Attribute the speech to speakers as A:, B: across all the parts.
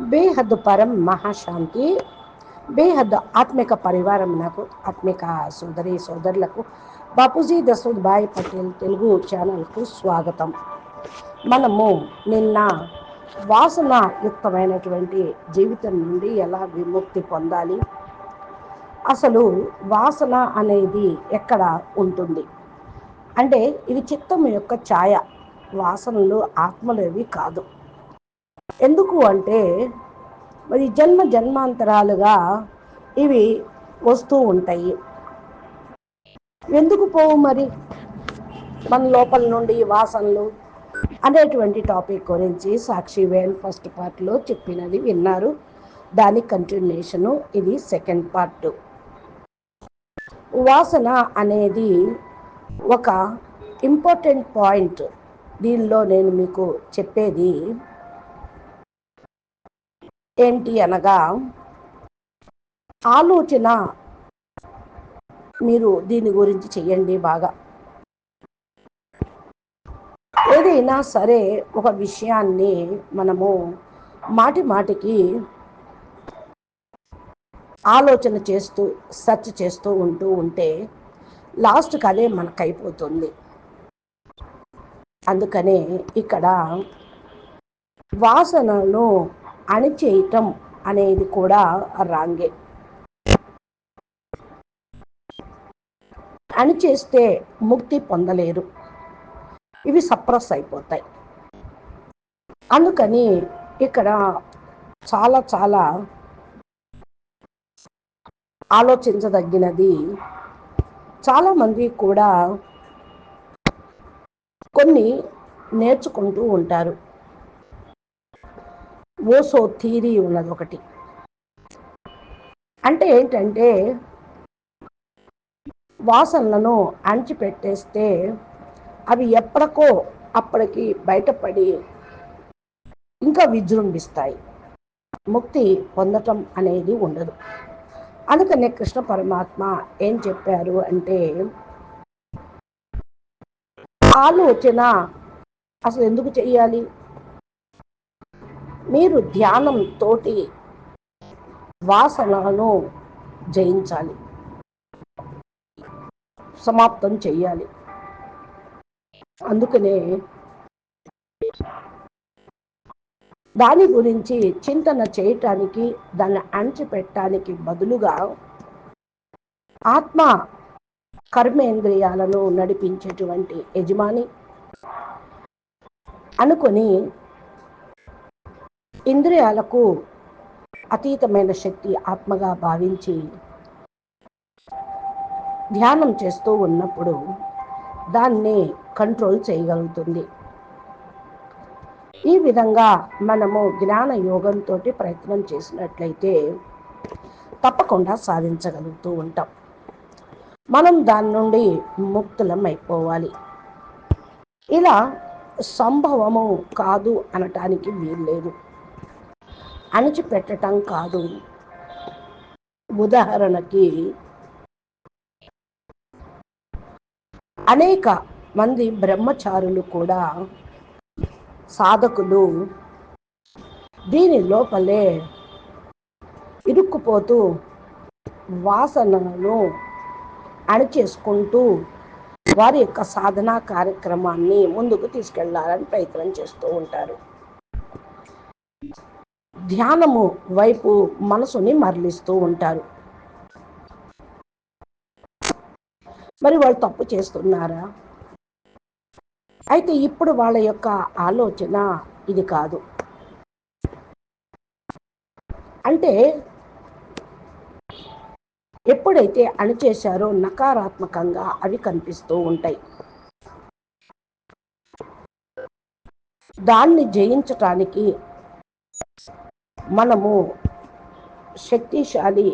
A: బేహద్దు పరం మహాశాంతి బేహద్దు ఆత్మిక పరివారం నాకు ఆత్మిక సోదరి సోదరులకు బాపూజీ దశరథ్ భాయ్ పటేల్ తెలుగు ఛానల్కు స్వాగతం. మనము నిన్న వాసన యుక్తమైనటువంటి జీవితం నుండి ఎలా విముక్తి పొందాలి? అసలు వాసన అనేది ఎక్కడ ఉంటుంది? అంటే ఇది చిత్తం యొక్క ఛాయ వాసనలు ఆత్మలేవి కాదు. ఎందుకు అంటే మరి జన్మ జన్మాంతరాలుగా ఇవి వస్తూ ఉంటాయి. ఎందుకు పోవు మరి? మన లోపల నుండి వాసనలు అనేటువంటి టాపిక్ గురించి సాక్షి వేల్ ఫస్ట్ పార్ట్లో చెప్పినది విన్నారు. దాని కంటిన్యూషను ఇది సెకండ్ పార్ట్. వాసన అనేది ఒక ఇంపార్టెంట్ పాయింట్. దీనిలో నేను మీకు చెప్పేది ఏంటి అనగా ఆలోచన మీరు దీని గురించి చెయ్యండి బాగా. ఏదైనా సరే ఒక విషయాన్ని మనము మాటి మాటికి ఆలోచన చేస్తూ సెర్చ్ చేస్తూ ఉంటూ ఉంటే లాస్ట్కి అదే మనకు అయిపోతుంది అందుకనే ఇక్కడ వాసనను అణిచేయటం అనేది కూడా రాంగే. అణిచేస్తే ముక్తి పొందలేరు. ఇవి సప్రెస్ అయిపోతాయి. అందుకని ఇక్కడ చాలా చాలా ఆలోచించదగినది చాలామంది కూడా కొన్ని నేర్చుకుంటూ ఉంటారు. ఓసో థీరీ ఉన్నది ఒకటి. అంటే ఏంటంటే వాసనలను అణిచిపెట్టేస్తే అవి ఎప్పటికో అప్పటికి బయటపడి ఇంకా విజృంభిస్తాయి. ముక్తి పొందటం అనేది ఉండదు. అందుకనే కృష్ణ పరమాత్మ ఏం చెప్పారు అంటే ఆలోచన అసలు ఎందుకు చేయాలి మీరు ధ్యానం తోటి వాసనలను జయించాలి. సమాప్తం చేయాలి అందుకనే దాని గురించి చింతన చేయటానికి దాన్ని అణచిపెట్టడానికి బదులుగా ఆత్మ కర్మేంద్రియాలను నడిపించేటువంటి యజమాని అనుకొని ఇంద్రియాలకు అతీతమైన శక్తి ఆత్మగా భావించి ధ్యానం చేస్తూ ఉన్నప్పుడు దాన్ని కంట్రోల్ చేయగలుగుతుంది. ఈ విధంగా మనము జ్ఞాన యోగంతో ప్రయత్నం చేసినట్లయితే తప్పకుండా సాధించగలుగుతూ ఉంటాం. మనం దాని నుండి ముక్తులం అయిపోవాలి. ఇలా సంభవము కాదు అనటానికి వీల్లేదు. అణిచిపెట్టడం కాదు. ఉదాహరణకి అనేక మంది బ్రహ్మచారులు కూడా సాధకులు దీని లోపలే ఇరుక్కుపోతూ వాసనలను అణిచేసుకుంటూ వారి యొక్క సాధనా కార్యక్రమాన్ని ముందుకు తీసుకెళ్ళాలని ప్రయత్నం చేస్తూ ఉంటారు. ధ్యానము వైపు మనసుని మరలిస్తూ ఉంటారు. మరి వాళ్ళు తప్పు చేస్తున్నారా? అయితే ఇప్పుడు వాళ్ళ యొక్క ఆలోచన ఇది కాదు. అంటే ఎప్పుడైతే అణిచేశారో నకారాత్మకంగా అవి కనిపిస్తూ ఉంటాయి. దాన్ని జయించటానికి మనము శక్తిశాలి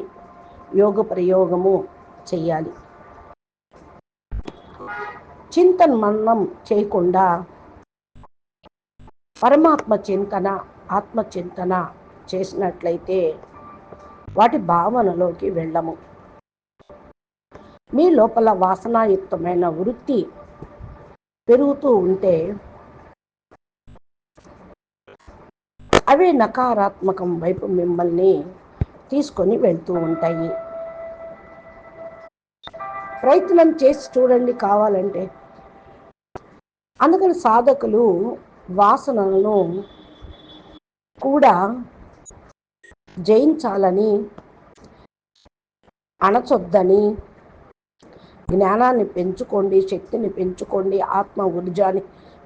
A: యోగ ప్రయోగము చేయాలి చింతన్ మన్నం చేయకుండా పరమాత్మ చింతన ఆత్మ చింతన చేసినట్లయితే వాటి భావనలోకి వెళ్ళము. మీ లోపల వాసనాయుక్తమైన వృత్తి పెరుగుతూ ఉంటే అవే నకారాత్మకం వైపు మిమ్మల్ని తీసుకొని వెళ్తూ ఉంటాయి. ప్రయత్నం చేసి చూడండి కావాలంటే. అందుకని సాధకులు వాసనలను కూడా జయించాలని అణచొద్దని జ్ఞానాన్ని పెంచుకోండి శక్తిని పెంచుకోండి ఆత్మ ఊర్జాన్ని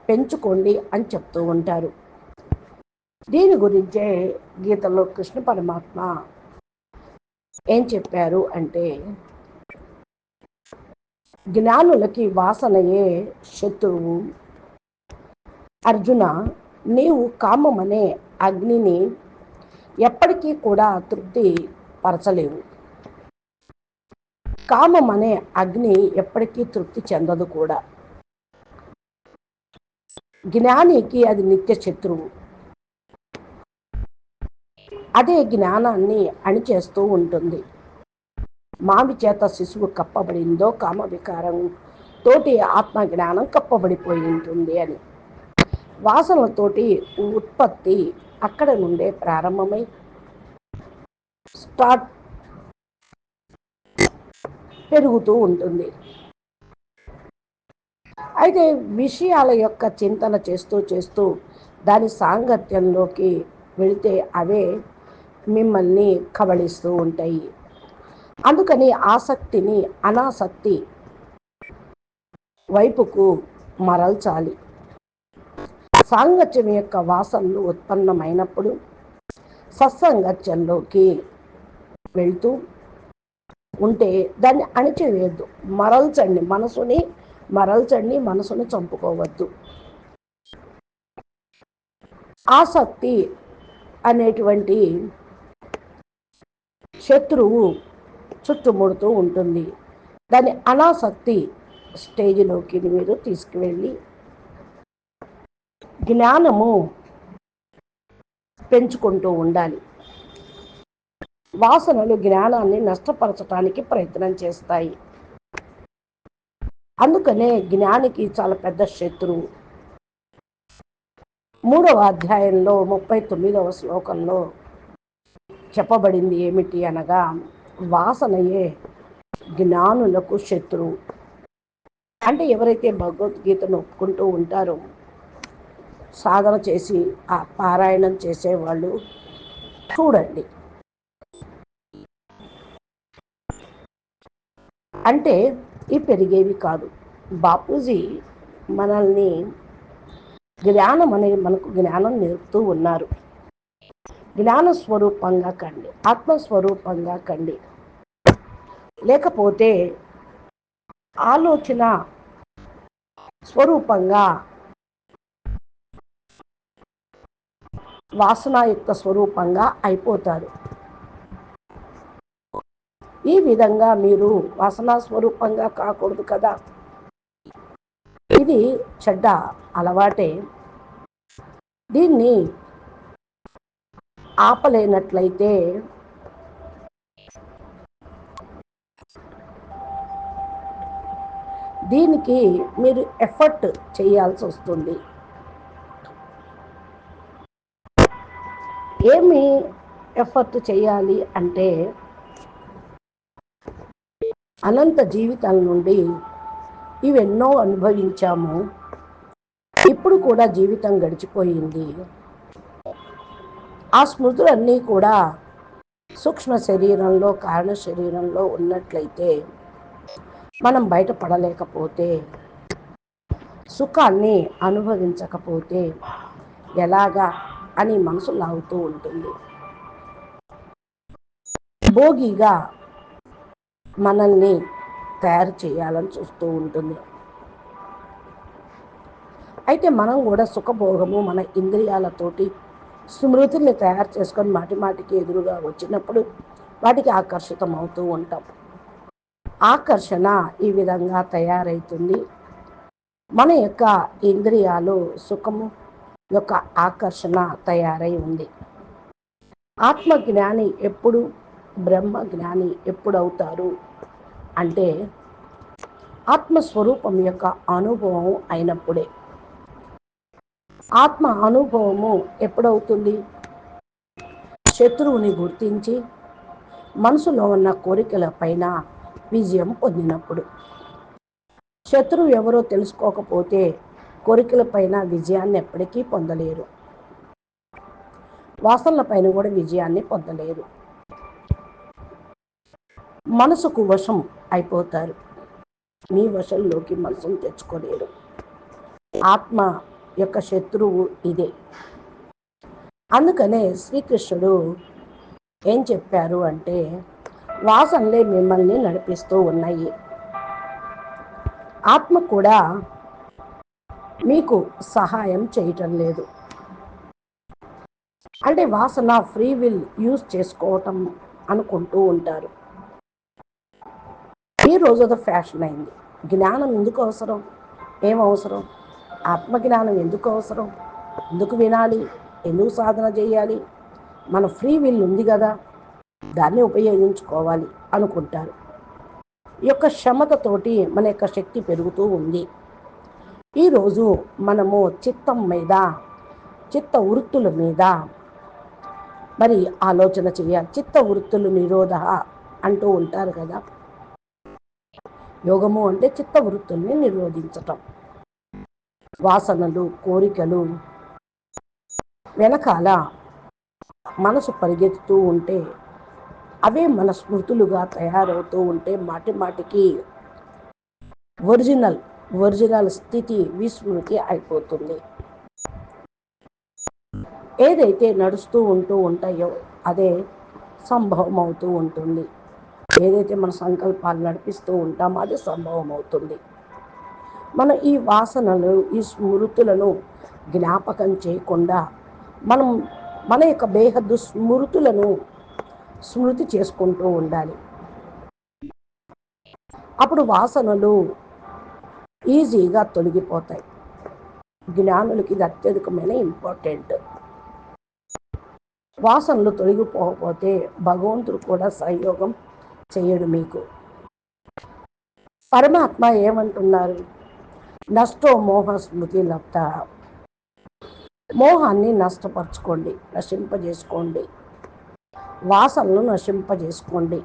A: పెంచుకోండి అని చెప్తూ ఉంటారు. దీని గురించే గీతలో కృష్ణ పరమాత్మ ఏం చెప్పారు అంటే జ్ఞానులకి వాసనయే శత్రువు. అర్జున నీవు కామమనే అగ్నిని ఎప్పటికీ కూడా తృప్తి పరచలేవు. కామం అనే అగ్ని ఎప్పటికీ తృప్తి చెందదు కూడా. జ్ఞానికి అది నిత్య శత్రువు. అదే జ్ఞానాన్ని అణిచేస్తూ ఉంటుంది. మామి చేత శిశువు కప్పబడిందో కామ వికారం తోటి ఆత్మ జ్ఞానం కప్పబడిపోయి ఉంటుంది అని. వాసనలతోటి ఉత్పత్తి అక్కడ నుండే ప్రారంభమై స్టార్ట్ పెరుగుతూ ఉంటుంది. అయితే విషయాల యొక్క చింతన చేస్తూ చేస్తూ దాని సాంగత్యంలోకి వెళితే అవే మిమ్మల్ని కబళిస్తూ ఉంటాయి. అందుకని ఆసక్తిని అనాసక్తి వైపుకు మరల్చాలి. సాంగత్యం యొక్క వాసనలు ఉత్పన్నమైనప్పుడు సత్సంగత్యంలోకి వెళ్తూ ఉంటే దాన్ని అణిచివేయద్దు. మరల్చండి మనసుని మరల్చండి మనసుని చంపుకోవద్దు. ఆసక్తి అనేటువంటి శత్రువు చుట్టుముడుతూ ఉంటుంది. దాని అనాసక్తి స్టేజ్లోకి మీరు తీసుకువెళ్ళి జ్ఞానము పెంచుకుంటూ ఉండాలి. వాసనలు జ్ఞానాన్ని నష్టపరచడానికి ప్రయత్నం చేస్తాయి. అందుకనే జ్ఞానికి చాలా పెద్ద శత్రువు. మూడవ అధ్యాయంలో ముప్పై తొమ్మిదవ శ్లోకంలో చెప్పబడింది ఏమిటి అనగా వాసనయే జ్ఞానులకు శత్రువు అంటే ఎవరైతే భగవద్గీతను ఒప్పుకుంటూ ఉంటారో సాధన చేసి ఆ పారాయణం చేసేవాళ్ళు చూడండి. అంటే ఇవి పెరిగేవి కాదు. బాపూజీ మనల్ని జ్ఞానం అనేది మనకు జ్ఞానం నేర్పుతూ ఉన్నారు. జ్ఞాన స్వరూపంగా కండి. ఆత్మస్వరూపంగా కండి. లేకపోతే ఆలోచన స్వరూపంగా వాసనాయుక్త స్వరూపంగా అయిపోతారు. ఈ విధంగా మీరు వాసనా స్వరూపంగా కాకూడదు కదా. ఇది చెడ్డ అలవాటే. దీన్ని ఆపలేనట్లయితే దీనికి మీరు ఎఫర్ట్ చేయాల్సి వస్తుంది. ఏమి ఎఫర్ట్ చేయాలి అంటే అనంత జీవితాల నుండి ఇవెన్నో అనుభవించాము. ఇప్పుడు కూడా జీవితం గడిచిపోయింది. ఆ స్మృతులన్నీ కూడా సూక్ష్మ శరీరంలో కారణ శరీరంలో ఉన్నట్లయితే మనం బయటపడలేకపోతే సుఖాన్ని అనుభవించకపోతే ఎలాగా అని మనసు లాగుతూ ఉంటుంది. భోగిగా మనల్ని తయారు చేయాలని చూస్తూ ఉంటుంది. అయితే మనం కూడా సుఖభోగము మన ఇంద్రియాలతోటి స్మృతుల్ని తయారు చేసుకొని మాటి మాటికి ఎదురుగా వచ్చినప్పుడు వాటికి ఆకర్షితం అవుతూ ఉంటాం. ఆకర్షణ ఈ విధంగా తయారవుతుంది మన యొక్క ఇంద్రియాలు సుఖము యొక్క ఆకర్షణ తయారై ఉంది. ఆత్మజ్ఞాని ఎప్పుడు బ్రహ్మ జ్ఞాని ఎప్పుడు అవుతారు అంటే ఆత్మస్వరూపం యొక్క అనుభవం అయినప్పుడే. ఆత్మ అనుభవము ఎప్పుడవుతుంది? శత్రువుని గుర్తించి మనసులో ఉన్న కోరికల పైన విజయం పొందినప్పుడు. శత్రువు ఎవరో తెలుసుకోకపోతే కోరికల పైన విజయాన్ని ఎప్పటికీ పొందలేరు. వాసనల పైన కూడా విజయాన్ని పొందలేరు. మనసుకు వశం అయిపోతారు. మీ వశంలోకి మనసును తెచ్చుకోలేరు. ఆత్మ యొక్క శత్రువు ఇదే. అందుకనే శ్రీకృష్ణుడు ఏం చెప్పారు అంటే వాసనలే మిమ్మల్ని నడిపిస్తూ ఉన్నాయి. ఆత్మ కూడా మీకు సహాయం చేయటం లేదు. అంటే వాసన ఫ్రీ విల్ యూజ్ చేసుకోవటం అనుకుంటూ ఉంటారు. ఈ రోజు అది ఫ్యాషన్ అయింది. జ్ఞానం ఎందుకు అవసరం? ఏం అవసరం? ఆత్మజ్ఞానం ఎందుకు అవసరం? ఎందుకు వినాలి? ఎందుకు సాధన చేయాలి? మన ఫ్రీ విల్ ఉంది కదా దాన్ని ఉపయోగించుకోవాలి అనుకుంటారు. ఈ యొక్క క్షమతతోటి మన యొక్క శక్తి పెరుగుతూ ఉంది. ఈరోజు మనము చిత్తం మీద చిత్త వృత్తుల మీద మరి ఆలోచన చేయాలి. చిత్త వృత్తులు నిరోధ అంటూ ఉంటారు కదా. యోగము అంటే చిత్త వృత్తుల్ని నిరోధించటం. వాసనలు కోరికలు. వెనకాల మనసు పరిగెత్తుతూ ఉంటే అవే మన స్మృతులుగా తయారవుతూ ఉంటే మాటి మాటికి ఒరిజినల్ ఒరిజినల్ స్థితి విస్మృతి అయిపోతుంది. ఏదైతే నడుస్తూ ఉంటూ ఉంటాయో అదే సంభవం అవుతూ ఉంటుంది. ఏదైతే మన సంకల్పాలు నడిపిస్తూ ఉంటామో అది సంభవం అవుతుంది మనం ఈ వాసనలు ఈ స్మృతులను జ్ఞాపకం చేయకుండా మనం మన యొక్క బేహద్దు స్మృతులను స్మృతి చేసుకుంటూ ఉండాలి. అప్పుడు వాసనలు ఈజీగా తొలగిపోతాయి. జ్ఞానులకి ఇది అత్యధికమైన ఇంపార్టెంట్. వాసనలు తొలగిపోకపోతే భగవంతుడు కూడా సహయోగం చేయడు మీకు. పరమాత్మ ఏమంటున్నారు? నష్టో మోహ స్మృతి లబ్ధ. మోహాన్ని నష్టపరచుకోండి నశింపజేసుకోండి. వాసనలు నశింపజేసుకోండి.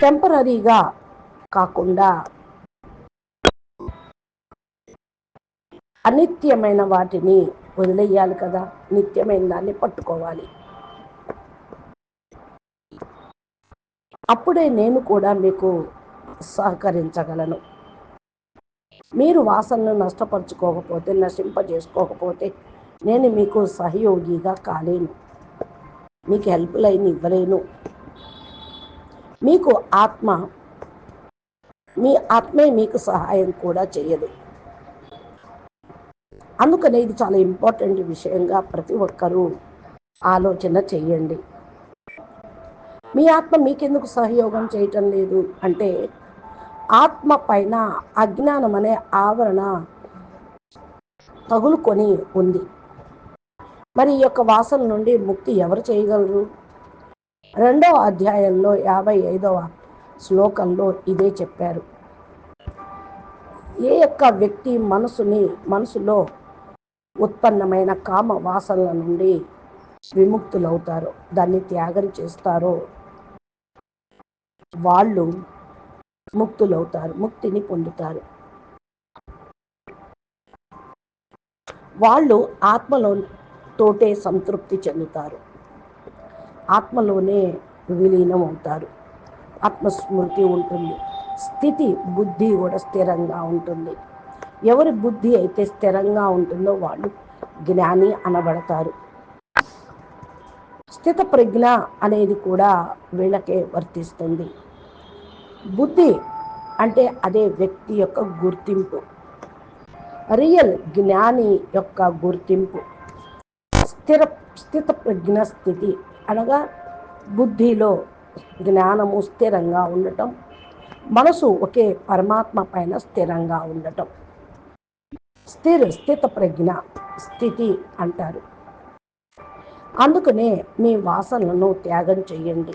A: టెంపరీగా కాకుండా అనిత్యమైన వాటిని వదిలేయాలి కదా నిత్యమైన దాన్ని పట్టుకోవాలి. అప్పుడే నేను కూడా మీకు సహకరించగలను. మీరు వాసనను నష్టపరచుకోకపోతే నశింపజేసుకోకపోతే నేను మీకు సహయోగిగా కాలేను. మీకు హెల్ప్ లైన్ ఇవ్వలేను. మీకు ఆత్మ మీ ఆత్మే మీకు సహాయం కూడా చేయదు. అందుకనే ఇది చాలా ఇంపార్టెంట్ విషయంగా ప్రతి ఒక్కరూ ఆలోచన చేయండి. మీ ఆత్మ మీకెందుకు సహయోగం చేయటం లేదు? అంటే ఆత్మ పైన అజ్ఞానం అనే ఆవరణ తగులుకొని ఉంది. మరి ఈ యొక్క వాసన నుండి ముక్తి ఎవరు చేయగలరు? రెండవ అధ్యాయంలో యాభై ఐదవ శ్లోకంలో ఇదే చెప్పారు. ఏ యొక్క వ్యక్తి మనసుని మనసులో ఉత్పన్నమైన కామ వాసనల నుండి విముక్తులవుతారో దాన్ని త్యాగం చేస్తారో వాళ్ళు ముక్తులవుతారు ముక్తిని పొందుతారు. వాళ్ళు ఆత్మలో తోటే సంతృప్తి చెందుతారు. ఆత్మలోనే విలీనం అవుతారు ఆత్మస్మృతి ఉంటుంది. స్థితి బుద్ధి కూడా స్థిరంగా ఉంటుంది. ఎవరి బుద్ధి అయితే స్థిరంగా ఉంటుందో వాళ్ళు జ్ఞాని అనబడతారు. స్థిత ప్రజ్ఞ అనేది కూడా వీళ్ళకే వర్తిస్తుంది. బుద్ధి అంటే అదే వ్యక్తి యొక్క గుర్తింపు. రియల్ జ్ఞాని యొక్క గుర్తింపు. స్థిర స్థిత ప్రజ్ఞ స్థితి అనగా బుద్ధిలో జ్ఞానము స్థిరంగా ఉండటం మనసు ఒకే పరమాత్మ పైన స్థిరంగా ఉండటం. స్థిర స్థిత ప్రజ్ఞ స్థితి అంటారు. అందుకనే మీ వాసనలను త్యాగం చేయండి.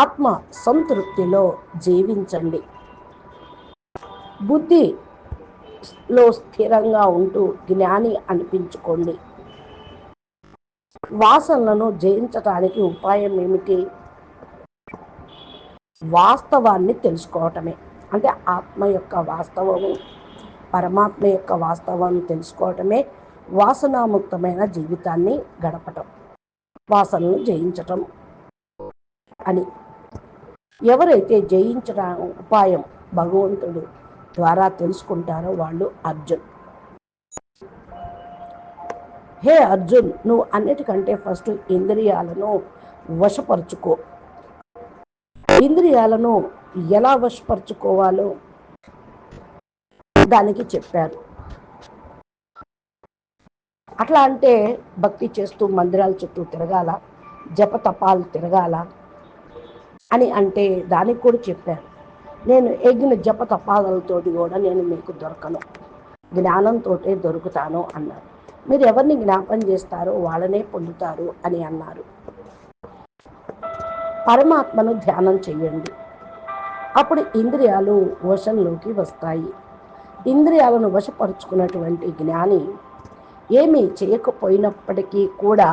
A: ఆత్మ సంతృప్తిలో జీవించండి. బుద్ధిలో స్థిరంగా ఉంటూ జ్ఞాని అనిపించుకోండి. వాసనలను జయించటానికి ఉపాయం ఏమిటి? వాస్తవాన్ని తెలుసుకోవటమే. అంటే ఆత్మ యొక్క వాస్తవము పరమాత్మ యొక్క వాస్తవాన్ని తెలుసుకోవటమే వాసనాముక్తమైన జీవితాన్ని గడపటం వాసనను జయించటం అని. ఎవరైతే జయించడం ఉపాయం భగవంతుడు ద్వారా తెలుసుకుంటారో వాళ్ళు అర్జున్. హే అర్జున్ నువ్వు అన్నిటికంటే ఫస్ట్ ఇంద్రియాలను వశపరుచుకో. ఇంద్రియాలను ఎలా వశపరుచుకోవాలో దానికి చెప్పారు. అట్లా అంటే భక్తి చేస్తూ మందిరాల చుట్టూ తిరగాల జపతపాలు తిరగాల అని అంటే దానికి కూడా చెప్పారు. నేను ఎగిన తపాదలతోటి కూడా నేను మీకు దొరకను. జ్ఞానంతో దొరుకుతాను అన్నారు. మీరు ఎవరిని జ్ఞాపం చేస్తారో వాళ్ళనే పొందుతారు అని అన్నారు. పరమాత్మను ధ్యానం చేయండి అప్పుడు ఇంద్రియాలు వశంలోకి వస్తాయి. ఇంద్రియాలను వశపరుచుకున్నటువంటి జ్ఞాని ఏమీ చేయకపోయినప్పటికీ కూడా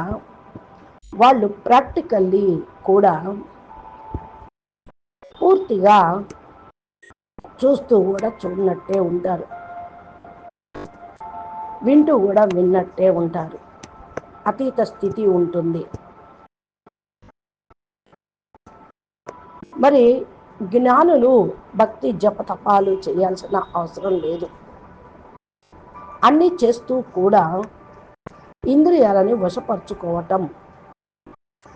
A: వాళ్ళు ప్రాక్టికల్లీ కూడా పూర్తిగా చూస్తూ కూడా చూడనట్టే ఉంటారు. వింటూ కూడా విన్నట్టే ఉంటారు. అతీత స్థితి ఉంటుంది. మరి జ్ఞానులు భక్తి జపతపాలు చేయాల్సిన అవసరం లేదు. అన్నీ చేస్తూ కూడా ఇంద్రియాలని వశపరుచుకోవటం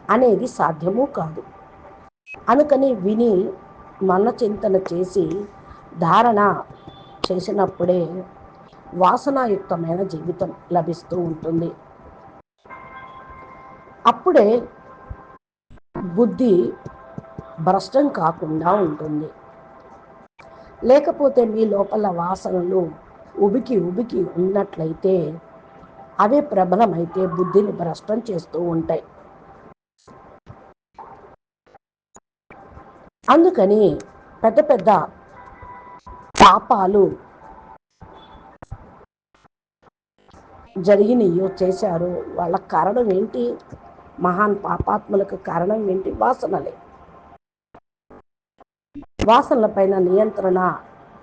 A: అనేది సాధ్యము కాదు. అనుకని విని మన చింతన చేసి ధారణ చేసినప్పుడే వాసనాయుక్తమైన జీవితం లభిస్తూ ఉంటుంది. అప్పుడే బుద్ధి భ్రష్టం కాకుండా ఉంటుంది. లేకపోతే మీ లోపల వాసనలు ఉబికి ఉబికి ఉన్నట్లయితే అవే ప్రబలమైతే బుద్ధిని భ్రష్టం చేస్తూ ఉంటాయి. అందుకని పెద్ద పెద్ద పాపాలు జరిగినయో చేశారు. వాళ్ళ కారణం ఏంటి? మహాన్ పాపాత్ములకు కారణం ఏంటి? వాసనలే. వాసనలపైన నియంత్రణ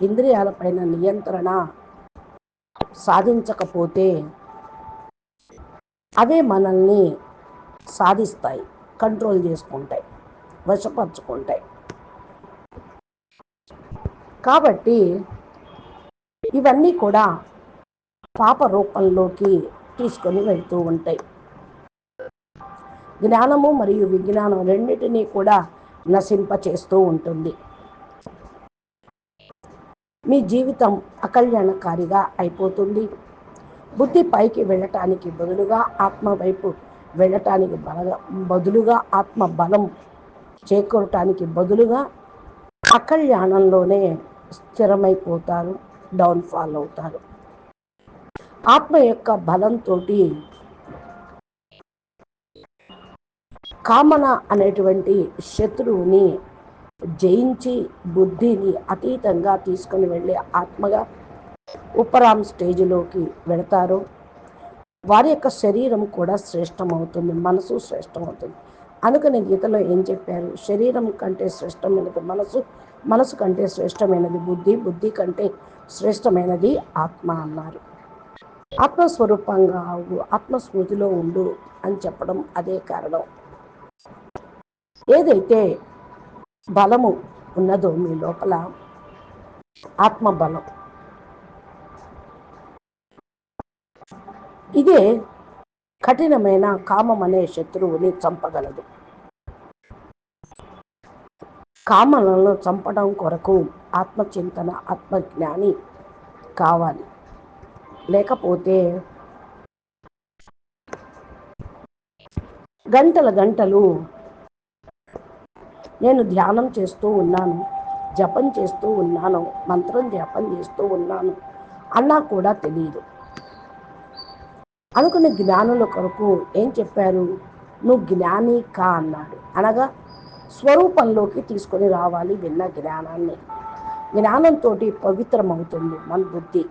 A: ఇంద్రియాలపైన నియంత్రణ సాధించకపోతే అవే మనల్ని సాధిస్తాయి కంట్రోల్ చేసుకుంటాయి వశపరుచుకుంటాయి. కాబట్టి ఇవన్నీ కూడా పాప రూపంలోకి తీసుకొని వెళ్తూ ఉంటాయి. జ్ఞానము మరియు విజ్ఞానం రెండింటినీ కూడా నశింపచేస్తూ ఉంటుంది. మీ జీవితం అకల్యాణకారిగా అయిపోతుంది. బుద్ధి పైకి వెళ్ళటానికి బదులుగా ఆత్మ వైపు వెళ్ళటానికి బల బదులుగా ఆత్మ బలం చేకూరటానికి బదులుగా అకల్యాణంలోనే స్థిరమైపోతారు డౌన్ఫాల్ అవుతారు. ఆత్మ యొక్క బలంతో కామన అనేటువంటి శత్రువుని జయించి బుద్ధిని అతీతంగా తీసుకుని వెళ్ళే ఆత్మగా ఉపరామ్ స్టేజ్లోకి వెళతారు. వారి యొక్క శరీరం కూడా శ్రేష్టమవుతుంది మనసు శ్రేష్టమవుతుంది. అందుకని గీతలో ఏం చెప్పారు? శరీరం కంటే శ్రేష్టమైనది మనసు మనసు కంటే శ్రేష్టమైనది బుద్ధి బుద్ధి కంటే శ్రేష్టమైనది ఆత్మ అన్నారు. ఆత్మస్వరూపంగా ఆత్మస్మృతిలో ఉండు అని చెప్పడం అదే కారణం. ఏదైతే బలము ఉన్నదో మీ లోపల ఆత్మబలం. ఇదే కఠినమైన కామం అనే శత్రువుని చంపగలదు. కామలను చంపడం కొరకు ఆత్మచింతన ఆత్మజ్ఞాని కావాలి. లేకపోతే గంటల గంటలు నేను ధ్యానం చేస్తూ ఉన్నాను జపం చేస్తూ ఉన్నాను మంత్రం జపం చేస్తూ ఉన్నాను అన్నా కూడా తెలియదు అనుకున్న జ్ఞానుల కొరకు ఏం చెప్పారు? నువ్వు జ్ఞాని కా అన్నాడు. అనగా స్వరూపంలోకి తీసుకొని రావాలి విన్న జ్ఞానాన్ని. జ్ఞానంతో పవిత్రమవుతుంది మన బుద్ధి.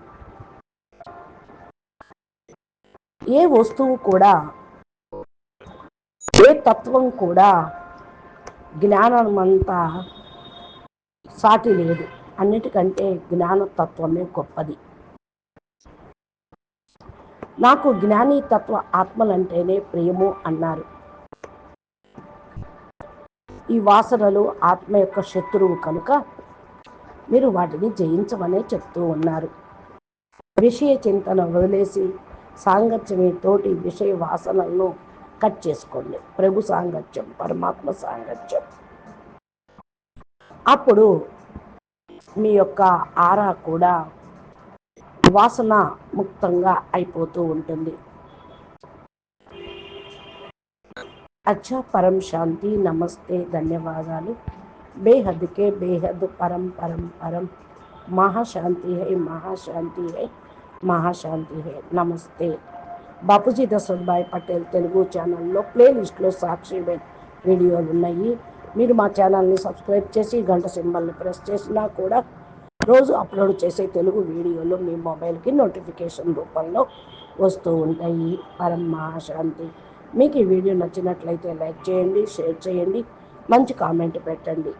A: ఏ వస్తువు కూడా ఏ తత్వం కూడా జ్ఞానమంతా సాటి లేదు అన్నిటికంటే జ్ఞానతత్వమే గొప్పది. నాకు జ్ఞాని తత్వ ఆత్మలంటేనే ప్రియము అన్నారు. ఈ వాసనలు ఆత్మ యొక్క శత్రువు కనుక మీరు వాటిని జయించమనే చెప్తూ ఉన్నారు. విషయ చింతన వదిలేసి సాంగత్యమే తోటి విషయ వాసనలను కట్ చేసుకోండి. ప్రభు సాంగత్యం పరమాత్మ సాంగత్యం. అప్పుడు మీ యొక్క ఆరా కూడా వాసన ముక్తంగా అయిపోతూ ఉంటుంది. అచ్చా పరం శాంతి నమస్తే ధన్యవాదాలు. బేహద్కే బేహద్ పరం పరం పరం. మహాశాంతి హై మహాశాంతి హై మహాశాంతి హై నమస్తే. బాపూజీ దశరథ్భాయ్ పటేల్ తెలుగు ఛానల్లో ప్లేలిస్ట్లో సాక్షి వీడియోలు ఉన్నాయి. మీరు మా ఛానల్ని సబ్స్క్రైబ్ చేసి గంట సింబల్ని ప్రెస్ చేసినా కూడా రోజు అప్లోడ్ చేసే తెలుగు వీడియోలు మీ మొబైల్కి నోటిఫికేషన్ రూపంలో వస్తూ ఉంటాయి. పరం మహాశాంతి. మీకు ఈ వీడియో నచ్చినట్లయితే లైక్ చేయండి షేర్ చేయండి మంచి కామెంట్ పెట్టండి.